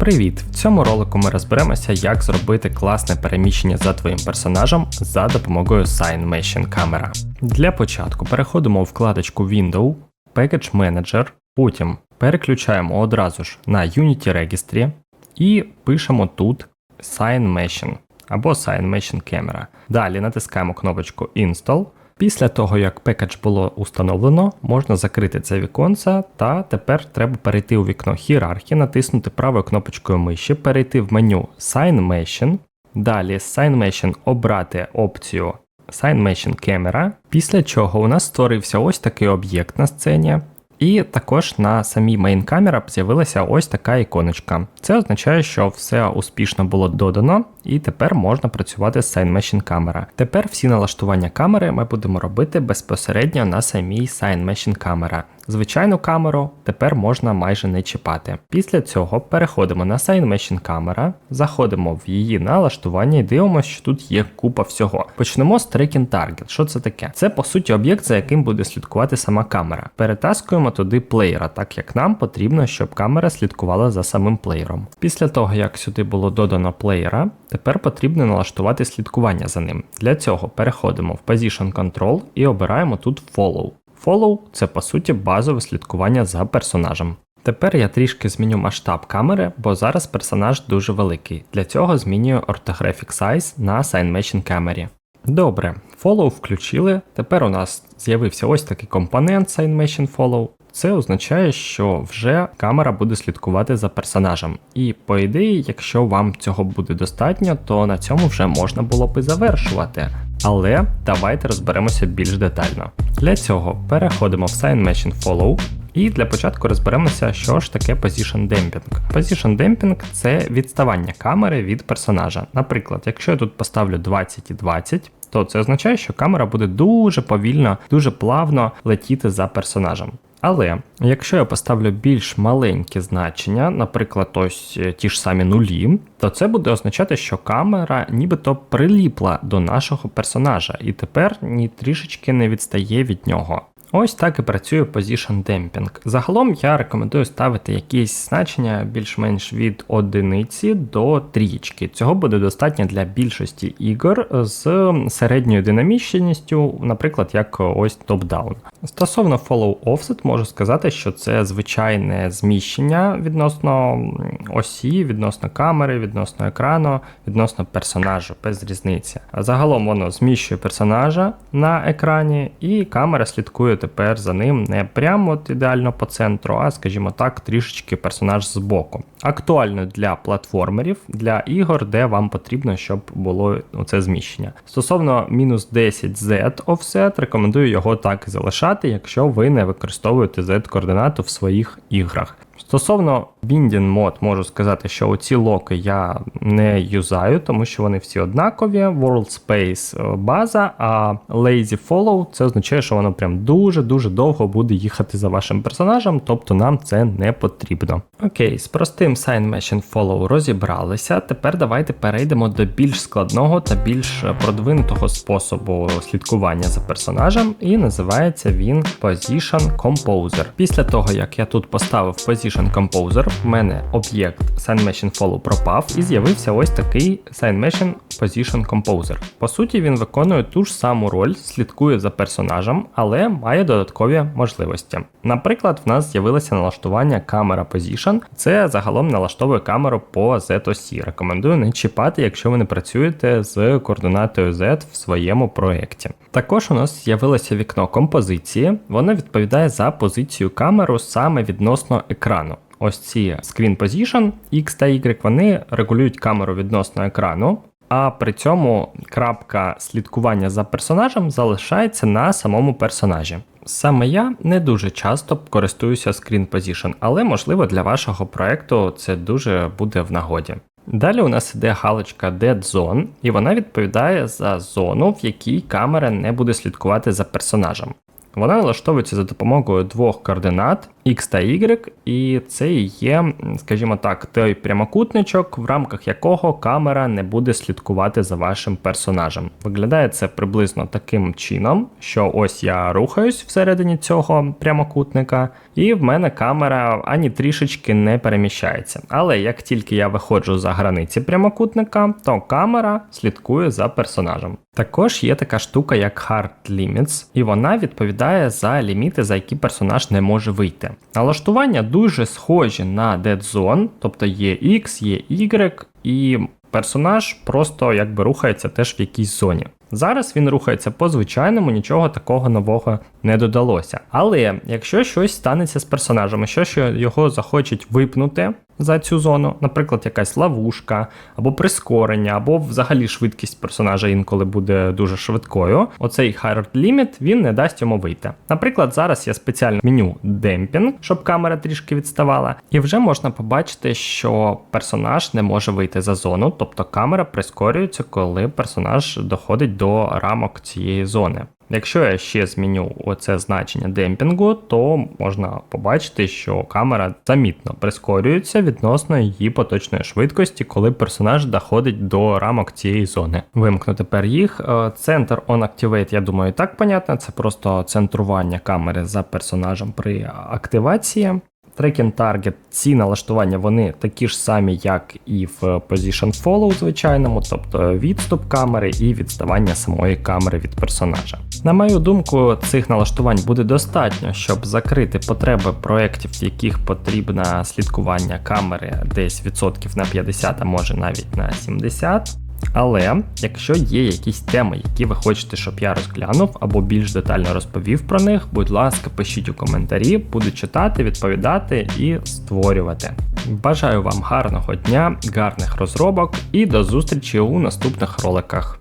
Привіт! В цьому ролику ми розберемося, як зробити класне переміщення за твоїм персонажем за допомогою Sign Machine Camera. Для початку переходимо у вкладочку Window, Package Manager, потім переключаємо одразу ж на Unity Registry і пишемо тут Sign Machine або Sign Machine Camera. Далі натискаємо кнопочку Install. Після того, як пекедж було установлено, можна закрити це віконце, та тепер треба перейти у вікно хірархії, натиснути правою кнопочкою миші, перейти в меню Sign Machine, далі з Sign Machine обрати опцію Sign Machine Camera, після чого у нас створився ось такий об'єкт на сцені. І також на самій мейн камера з'явилася ось така іконочка. Це означає, що все успішно було додано, і тепер можна працювати з Sign Machine камера. Тепер всі налаштування камери ми будемо робити безпосередньо на самій Sign Machine камера. Звичайну камеру тепер можна майже не чіпати. Після цього переходимо на Sign Machine камера, заходимо в її налаштування і дивимося, що тут є купа всього. Почнемо з Tracking Target. Що це таке? Це по суті об'єкт, за яким буде слідкувати сама камера. Перетаскуємо туди плеєра, так як нам потрібно, щоб камера слідкувала за самим плеєром. Після того, як сюди було додано плеєра, тепер потрібно налаштувати слідкування за ним. Для цього переходимо в Position Control і обираємо тут Follow. Follow це по суті базове слідкування за персонажем. Тепер я трішки зміню масштаб камери, бо зараз персонаж дуже великий. Для цього змінюю Orthographic Size на Sign камері. Добре, Follow включили. Тепер у нас з'явився ось такий компонент Sign Follow. Це означає, що вже камера буде слідкувати за персонажем. І по ідеї, якщо вам цього буде достатньо, то на цьому вже можна було би завершувати. Але давайте розберемося більш детально. Для цього переходимо в Sign Matching Follow. І для початку розберемося, що ж таке Position Damping. Position Damping – це відставання камери від персонажа. Наприклад, якщо я тут поставлю 20 і 20, то це означає, що камера буде дуже повільно, дуже плавно летіти за персонажем. Але якщо я поставлю більш маленькі значення, наприклад, ось е, ті ж самі нулі, то це буде означати, що камера нібито приліпла до нашого персонажа, і тепер ні трішечки не відстає від нього. Ось так і працює Position Damping. Загалом я рекомендую ставити якісь значення більш-менш від одиниці до трієчки. Цього буде достатньо для більшості ігор з середньою динамічністю, наприклад, як ось топ-даун. Стосовно Follow Offset, можу сказати, що це звичайне зміщення відносно осі, відносно камери, відносно екрану, відносно персонажу, без різниці. Загалом воно зміщує персонажа на екрані, і камера слідкує тепер за ним не прямо от ідеально по центру, а, скажімо так, трішечки персонаж збоку. Актуально для платформерів, для ігор, де вам потрібно, щоб було це зміщення. Стосовно мінус 10Z offset, рекомендую його так і залишати, якщо ви не використовуєте Z-координату в своїх іграх. Стосовно Binding мод, можу сказати, що оці локи я не юзаю, тому що вони всі однакові. World Space е, база, а Lazy Follow це означає, що воно прям дуже-дуже довго буде їхати за вашим персонажем, тобто нам це не потрібно. Окей, з простим Sign Machine Follow розібралися. Тепер давайте перейдемо до більш складного та більш продвинутого способу слідкування за персонажем, і називається він Position Composer. Після того, як я тут поставив Position Composer, в мене об'єкт SignMachine Follow пропав і з'явився ось такий SignMachine Position Composer. По суті, він виконує ту ж саму роль, слідкує за персонажем, але має додаткові можливості. Наприклад, в нас з'явилося налаштування камера Position. Це загалом налаштовує камеру по Z-осі. Рекомендую не чіпати, якщо ви не працюєте з координатою Z в своєму проєкті. Також у нас з'явилося вікно композиції, воно відповідає за позицію камеру саме відносно екрану ось ці Screen Position, X та Y, вони регулюють камеру відносно екрану, а при цьому крапка слідкування за персонажем залишається на самому персонажі. Саме я не дуже часто користуюся Screen Position, але можливо для вашого проекту це дуже буде в нагоді. Далі у нас іде галочка Dead Zone, і вона відповідає за зону, в якій камера не буде слідкувати за персонажем. Вона налаштовується за допомогою двох координат X та Y, і це є, скажімо так, той прямокутничок, в рамках якого камера не буде слідкувати за вашим персонажем. Виглядає це приблизно таким чином, що ось я рухаюсь всередині цього прямокутника, і в мене камера ані трішечки не переміщається. Але як тільки я виходжу за границі прямокутника, то камера слідкує за персонажем. Також є така штука, як Hard Limits, і вона відповідає за ліміти, за які персонаж не може вийти. Налаштування дуже схожі на Dead Zone, тобто є X, є Y, і персонаж просто якби рухається теж в якійсь зоні. Зараз він рухається по звичайному, нічого такого нового не додалося. Але якщо щось станеться з персонажем, що його захочуть випнути за цю зону, наприклад, якась ловушка, або прискорення, або взагалі швидкість персонажа інколи буде дуже швидкою. Оцей hard limit він не дасть йому вийти. Наприклад, зараз є спеціальне меню демпінг, щоб камера трішки відставала, і вже можна побачити, що персонаж не може вийти за зону, тобто камера прискорюється, коли персонаж доходить до рамок цієї зони. Якщо я ще зміню оце значення демпінгу, то можна побачити, що камера замітно прискорюється відносно її поточної швидкості, коли персонаж доходить до рамок цієї зони. Вимкну тепер їх. Е, Центр on Activate, я думаю, так понятно. Це просто центрування камери за персонажем при активації. Tracking Target, ці налаштування вони такі ж самі, як і в Position Follow звичайному, тобто відступ камери і відставання самої камери від персонажа. На мою думку, цих налаштувань буде достатньо, щоб закрити потреби проєктів, в яких потрібне слідкування камери десь відсотків на 50, а може навіть на 70. Але якщо є якісь теми, які ви хочете, щоб я розглянув або більш детально розповів про них, будь ласка, пишіть у коментарі, буду читати, відповідати і створювати. Бажаю вам гарного дня, гарних розробок і до зустрічі у наступних роликах.